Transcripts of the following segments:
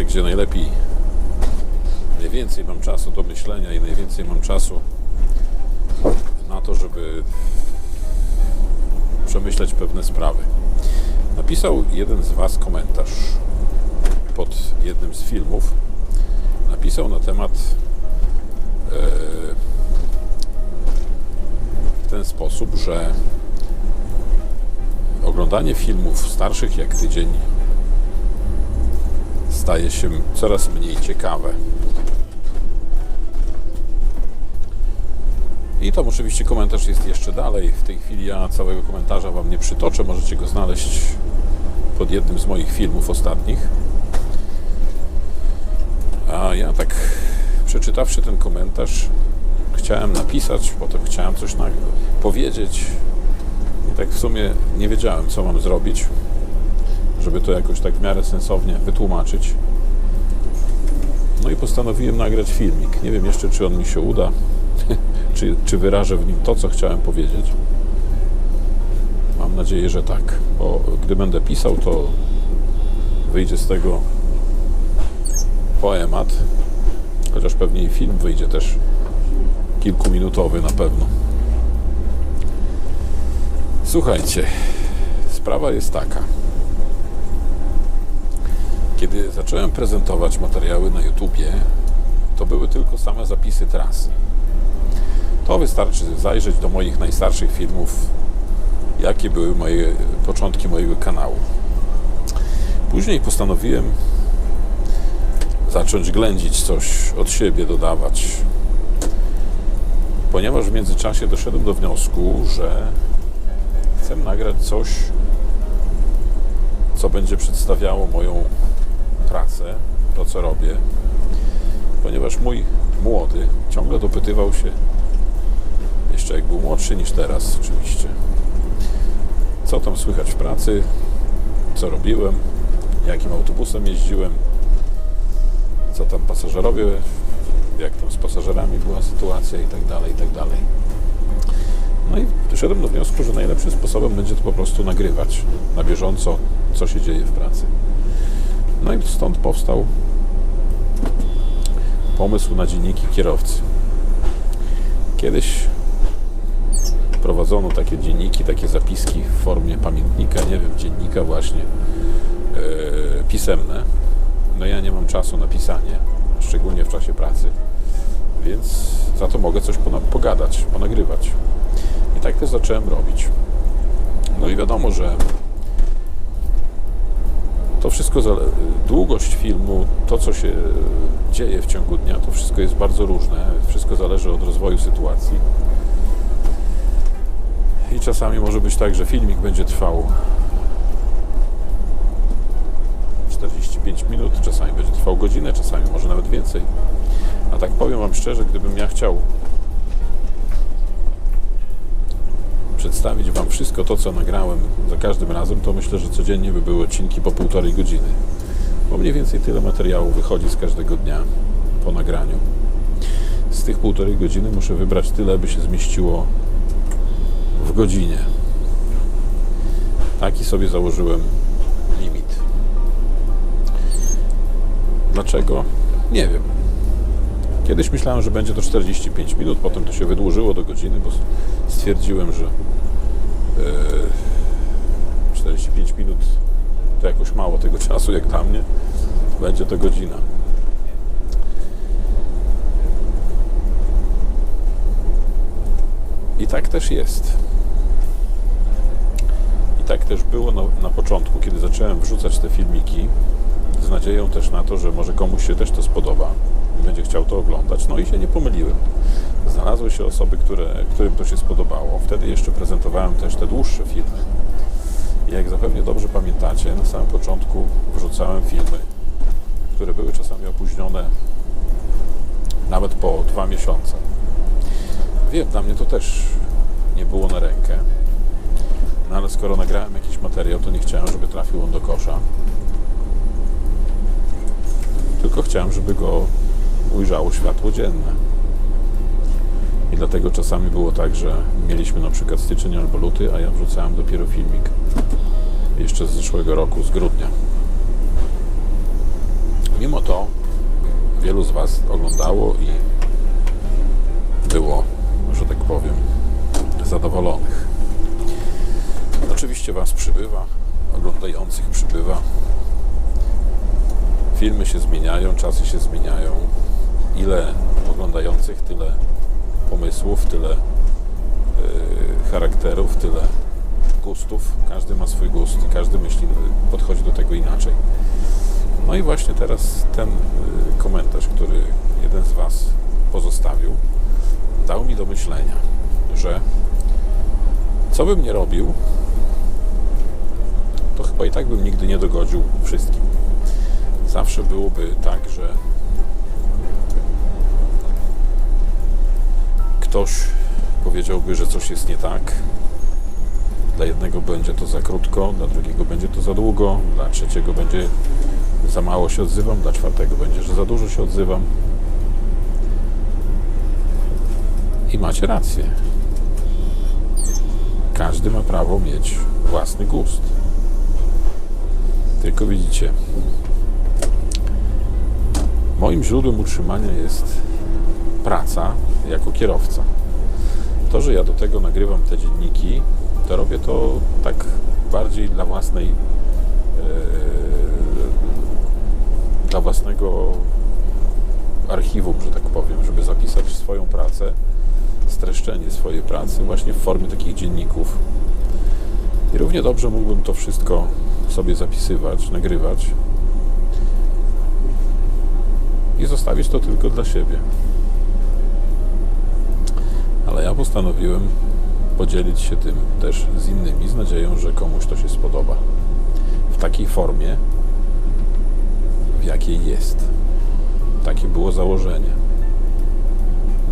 miejsce, gdzie najlepiej, najwięcej mam czasu do myślenia i najwięcej mam czasu na to, żeby przemyśleć pewne sprawy. Napisał jeden z Was komentarz pod jednym z filmów. Napisał na temat e, w ten sposób, że oglądanie filmów starszych jak tydzień staje się coraz mniej ciekawe. I tam oczywiście komentarz jest jeszcze dalej. W tej chwili ja całego komentarza Wam nie przytoczę. Możecie go znaleźć pod jednym z moich filmów ostatnich. A ja tak przeczytawszy ten komentarz, chciałem napisać, potem chciałem coś powiedzieć. I tak w sumie nie wiedziałem, co mam zrobić, żeby to jakoś tak w miarę sensownie wytłumaczyć. No i postanowiłem nagrać filmik. Nie wiem jeszcze, czy on mi się uda, czy, czy wyrażę w nim to, co chciałem powiedzieć. Mam nadzieję, że tak, bo gdy będę pisał, to wyjdzie z tego poemat, chociaż pewnie film wyjdzie też kilkuminutowy na pewno. Słuchajcie, sprawa jest taka. Kiedy zacząłem prezentować materiały na YouTubie, to były tylko same zapisy trasy. To wystarczy zajrzeć do moich najstarszych filmów, jakie były moje początki mojego kanału. Później postanowiłem zacząć ględzić coś od siebie, dodawać. Ponieważ w międzyczasie doszedłem do wniosku, że chcę nagrać coś, co będzie przedstawiało moją pracę, to co robię. Ponieważ mój młody ciągle dopytywał się, jeszcze jak był młodszy niż teraz oczywiście, co tam słychać w pracy, co robiłem, jakim autobusem jeździłem, co tam pasażerowie, jak tam z pasażerami była sytuacja i tak dalej, i tak dalej. No i doszedłem do wniosku, że najlepszym sposobem będzie to po prostu nagrywać na bieżąco, co się dzieje w pracy. No i stąd powstał pomysł na dzienniki kierowcy. Kiedyś prowadzono takie dzienniki, takie zapiski w formie pamiętnika, nie wiem, dziennika właśnie e, pisemne. No ja nie mam czasu na pisanie, szczególnie w czasie pracy, więc za to mogę coś pogadać, ponagrywać. I tak też zacząłem robić. No i wiadomo, że to wszystko, długość filmu, to co się dzieje w ciągu dnia, to wszystko jest bardzo różne. Wszystko zależy od rozwoju sytuacji. I czasami może być tak, że filmik będzie trwał 45 minut, czasami będzie trwał godzinę, czasami może nawet więcej. A tak powiem Wam szczerze, gdybym ja chciał przedstawić Wam wszystko to, co nagrałem za każdym razem, to myślę, że codziennie by były odcinki po półtorej godziny. Bo mniej więcej tyle materiału wychodzi z każdego dnia po nagraniu. Z tych półtorej godziny muszę wybrać tyle, by się zmieściło w godzinie. Taki sobie założyłem limit. Dlaczego? Nie wiem. Kiedyś myślałem, że będzie to 45 minut, potem to się wydłużyło do godziny, bo stwierdziłem, że 45 minut to jakoś mało tego czasu jak dla mnie. Będzie to godzina. I tak też jest. I tak też było na, na początku, kiedy zacząłem wrzucać te filmiki, z nadzieją też na to, że może komuś się też to spodoba i będzie chciał to oglądać. No i się nie pomyliłem. Znalazły się osoby, które, którym to się spodobało. Wtedy jeszcze prezentowałem też te dłuższe filmy. Jak zapewne dobrze pamiętacie, na samym początku wrzucałem filmy, które były czasami opóźnione nawet po dwa miesiące. Wiem, dla mnie to też nie było na rękę. No ale skoro nagrałem jakiś materiał, to nie chciałem, żeby trafił on do kosza. Tylko chciałem, żeby go ujrzało światło dzienne. Dlatego czasami było tak, że mieliśmy na przykład styczeń albo luty, a ja wrzucałem dopiero filmik jeszcze z zeszłego roku, z grudnia. Mimo to wielu z Was oglądało i było, że tak powiem, zadowolonych. Oczywiście Was przybywa, oglądających przybywa. Filmy się zmieniają, czasy się zmieniają. Ile oglądających, tyle pomysłów, tyle yy, charakterów, tyle gustów. Każdy ma swój gust i każdy myśli, podchodzi do tego inaczej. No i właśnie teraz ten y, komentarz, który jeden z Was pozostawił, dał mi do myślenia, że co bym nie robił, to chyba i tak bym nigdy nie dogodził wszystkim. Zawsze byłoby tak, że ktoś powiedziałby, że coś jest nie tak. Dla jednego będzie to za krótko, dla drugiego będzie to za długo, dla trzeciego będzie za mało się odzywam, dla czwartego będzie, że za dużo się odzywam. I macie rację. Każdy ma prawo mieć własny gust. Tylko widzicie, moim źródłem utrzymania jest praca jako kierowca. To, że ja do tego nagrywam te dzienniki, to robię to tak bardziej dla własnej e, dla własnego archiwum, że tak powiem, żeby zapisać swoją pracę, streszczenie swojej pracy właśnie w formie takich dzienników. I równie dobrze mógłbym to wszystko sobie zapisywać, nagrywać i zostawić to tylko dla siebie. Ja postanowiłem podzielić się tym też z innymi, z nadzieją, że komuś to się spodoba. W takiej formie, w jakiej jest. Takie było założenie.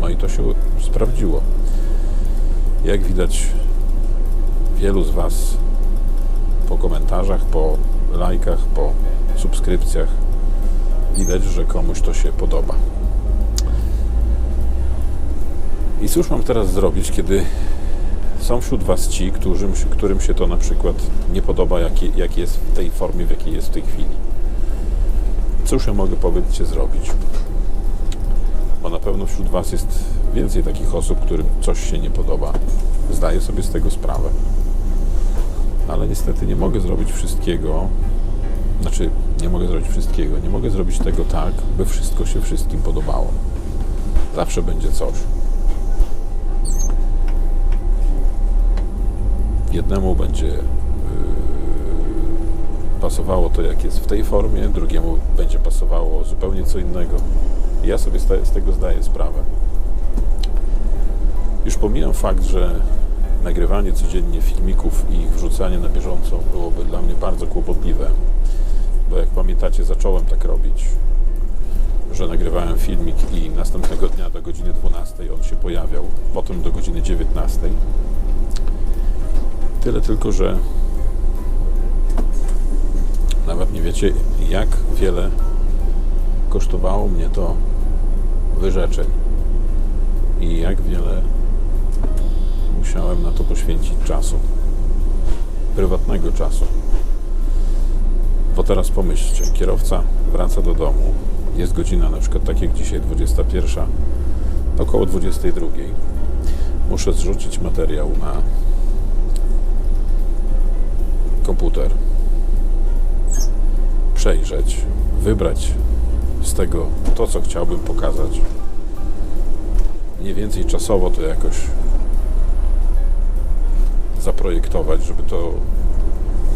No i to się sprawdziło. Jak widać, wielu z Was po komentarzach, po lajkach, po subskrypcjach widać, że komuś to się podoba. I cóż mam teraz zrobić, kiedy są wśród Was ci, którym, którym się to na przykład nie podoba, jaki, jaki jest w tej formie, w jakiej jest w tej chwili? Cóż ja mogę powiedzieć zrobić? Bo na pewno wśród Was jest więcej takich osób, którym coś się nie podoba. Zdaję sobie z tego sprawę. Ale niestety nie mogę zrobić wszystkiego. Znaczy, nie mogę zrobić wszystkiego. Nie mogę zrobić tego tak, by wszystko się wszystkim podobało. Zawsze będzie coś. Jednemu będzie yy, pasowało to, jak jest w tej formie, drugiemu będzie pasowało zupełnie co innego. Ja sobie z tego zdaję sprawę. Już pomijam fakt, że nagrywanie codziennie filmików i ich wrzucanie na bieżąco byłoby dla mnie bardzo kłopotliwe, bo jak pamiętacie, zacząłem tak robić, że nagrywałem filmik i następnego dnia do godziny 12 on się pojawiał, potem do godziny 19. Tyle tylko, że nawet nie wiecie, jak wiele kosztowało mnie to wyrzeczeń i jak wiele musiałem na to poświęcić czasu, prywatnego czasu. Bo teraz pomyślcie, kierowca wraca do domu, jest godzina na przykład tak jak dzisiaj 21, około 22. Muszę zrzucić materiał na komputer, przejrzeć, wybrać z tego to, co chciałbym pokazać. Mniej więcej czasowo to jakoś zaprojektować, żeby to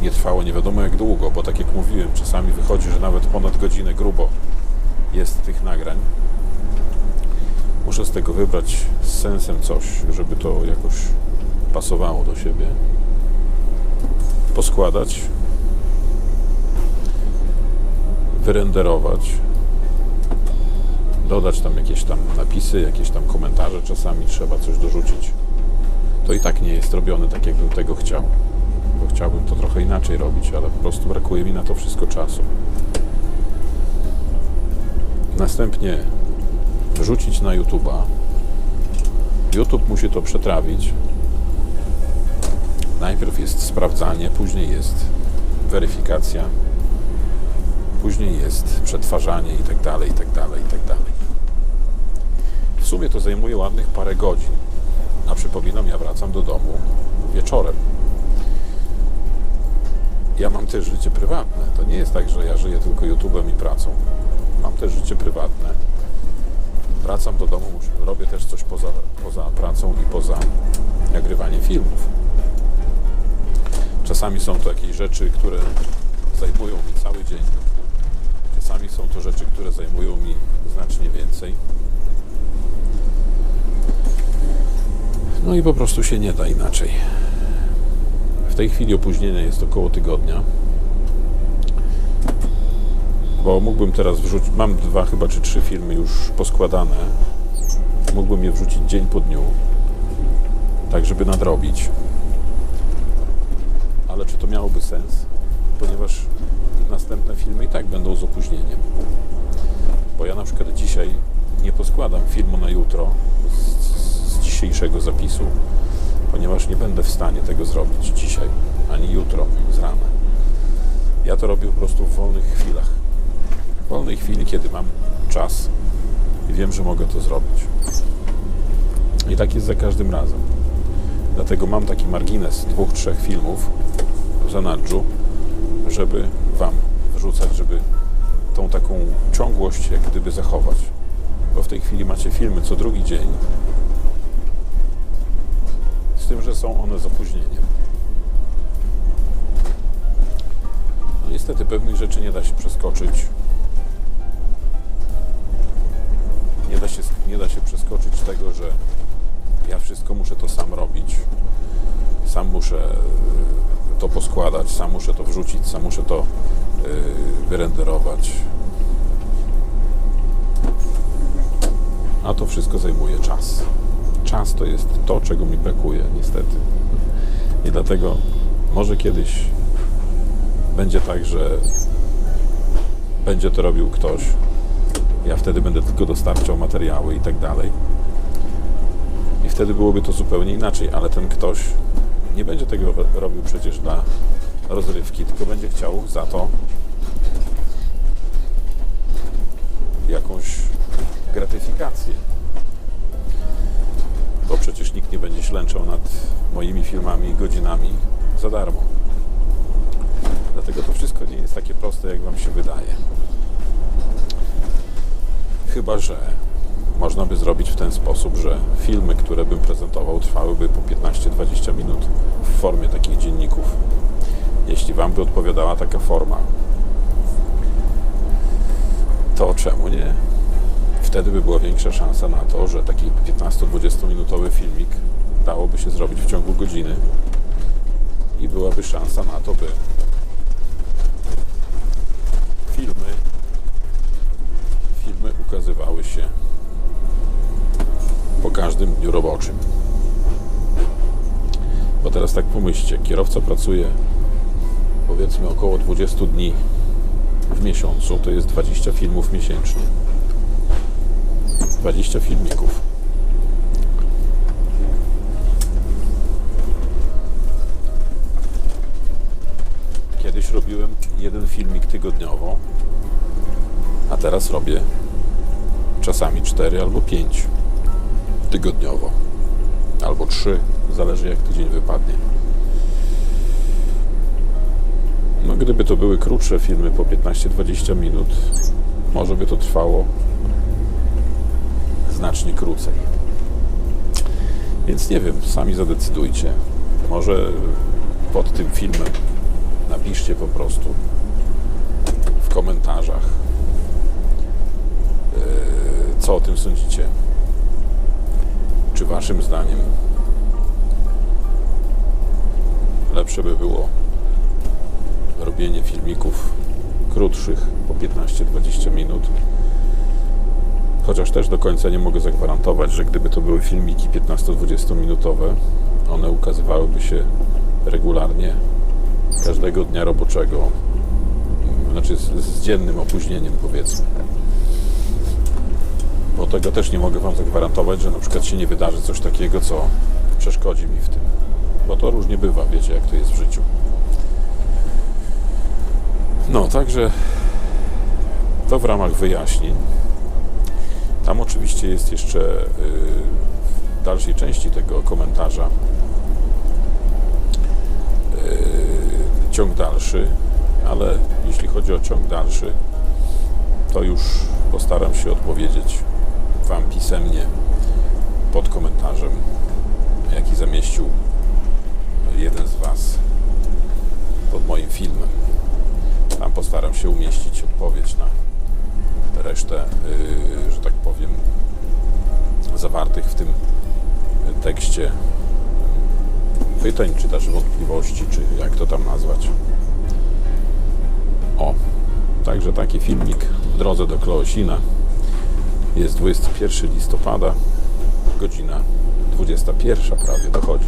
nie trwało nie wiadomo jak długo, bo tak jak mówiłem, czasami wychodzi, że nawet ponad godzinę grubo jest tych nagrań. Muszę z tego wybrać z sensem coś, żeby to jakoś pasowało do siebie. Poskładać, wyrenderować, dodać tam jakieś tam napisy, jakieś tam komentarze, czasami trzeba coś dorzucić. To i tak nie jest robione tak, jakbym tego chciał, bo chciałbym to trochę inaczej robić, ale po prostu brakuje mi na to wszystko czasu. Następnie wrzucić na YouTube'a. YouTube musi to przetrawić. Najpierw jest sprawdzanie, później jest weryfikacja, później jest przetwarzanie i tak dalej, i tak dalej, i tak dalej. W sumie to zajmuje ładnych parę godzin. A przypominam, ja wracam do domu wieczorem. Ja mam też życie prywatne. To nie jest tak, że ja żyję tylko YouTube'em i pracą. Mam też życie prywatne. Wracam do domu, robię też coś poza, poza pracą i poza nagrywaniem filmów. Czasami są to jakieś rzeczy, które zajmują mi cały dzień. Czasami są to rzeczy, które zajmują mi znacznie więcej. No i po prostu się nie da inaczej. W tej chwili opóźnienie jest około tygodnia. Bo mógłbym teraz wrzucić, mam dwa chyba czy trzy filmy już poskładane. Mógłbym je wrzucić dzień po dniu, tak żeby nadrobić. Ale czy to miałoby sens? Ponieważ następne filmy i tak będą z opóźnieniem. Bo ja na przykład dzisiaj nie poskładam filmu na jutro z, z dzisiejszego zapisu, ponieważ nie będę w stanie tego zrobić dzisiaj, ani jutro z rana. Ja to robię po prostu w wolnych chwilach. W wolnej chwili, kiedy mam czas i wiem, że mogę to zrobić. I tak jest za każdym razem. Dlatego mam taki margines dwóch, trzech filmów zanadrzu, żeby Wam wrzucać, żeby tą taką ciągłość jak gdyby zachować. Bo w tej chwili macie filmy co drugi dzień, z tym, że są one z opóźnieniem. No niestety pewnych rzeczy nie da się przeskoczyć. Nie da się, nie da się przeskoczyć tego, że ja wszystko muszę to sam robić. Sam muszę to poskładać, sam muszę to wrzucić, sam muszę to y, wyrenderować. A to wszystko zajmuje czas. Czas to jest to, czego mi brakuje, niestety. I dlatego może kiedyś będzie tak, że będzie to robił ktoś. Ja wtedy będę tylko dostarczał materiały i tak dalej. I wtedy byłoby to zupełnie inaczej, ale ten ktoś nie będzie tego ro- robił przecież dla rozrywki, tylko będzie chciał za to jakąś gratyfikację. Bo przecież nikt nie będzie ślęczał nad moimi filmami godzinami za darmo. Dlatego to wszystko nie jest takie proste, jak Wam się wydaje. Chyba, że można by zrobić w ten sposób, że filmy, które bym prezentował, trwałyby po 15-20 minut w formie takich dzienników. Jeśli Wam by odpowiadała taka forma, to czemu nie? Wtedy by była większa szansa na to, że taki 15-20 minutowy filmik dałoby się zrobić w ciągu godziny i byłaby szansa na to, by filmy filmy ukazywały się każdym dniu roboczym. Bo teraz tak pomyślcie, kierowca pracuje powiedzmy około 20 dni w miesiącu, to jest 20 filmów miesięcznie. 20 filmików. Kiedyś robiłem jeden filmik tygodniowo, a teraz robię czasami 4 albo 5 tygodniowo, albo 3, zależy jak tydzień wypadnie. No, gdyby to były krótsze filmy po 15-20 minut, może by to trwało znacznie krócej. Więc nie wiem, sami zadecydujcie. Może pod tym filmem napiszcie po prostu w komentarzach, yy, co o tym sądzicie. Czy waszym zdaniem lepsze by było robienie filmików krótszych po 15-20 minut? Chociaż też do końca nie mogę zagwarantować, że gdyby to były filmiki 15-20 minutowe, one ukazywałyby się regularnie każdego dnia roboczego, znaczy z, z dziennym opóźnieniem powiedzmy. Tego też nie mogę Wam zagwarantować, że na przykład się nie wydarzy coś takiego, co przeszkodzi mi w tym. Bo to różnie bywa, wiecie jak to jest w życiu. No, także to w ramach wyjaśnień. Tam oczywiście jest jeszcze y, w dalszej części tego komentarza y, ciąg dalszy, ale jeśli chodzi o ciąg dalszy, to już postaram się odpowiedzieć Wam pisemnie pod komentarzem, jaki zamieścił jeden z Was pod moim filmem. Tam postaram się umieścić odpowiedź na resztę, yy, że tak powiem, zawartych w tym tekście pytań, czy też wątpliwości, czy jak to tam nazwać. O, także taki filmik w drodze do Kloosina. Jest 21 listopada, godzina 21 prawie dochodzi.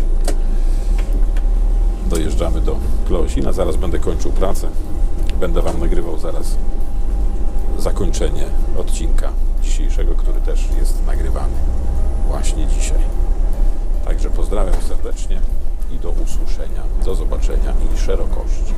Dojeżdżamy do Kloosina, zaraz będę kończył pracę. Będę Wam nagrywał zaraz zakończenie odcinka dzisiejszego, który też jest nagrywany właśnie dzisiaj. Także pozdrawiam serdecznie i do usłyszenia, do zobaczenia i szerokości.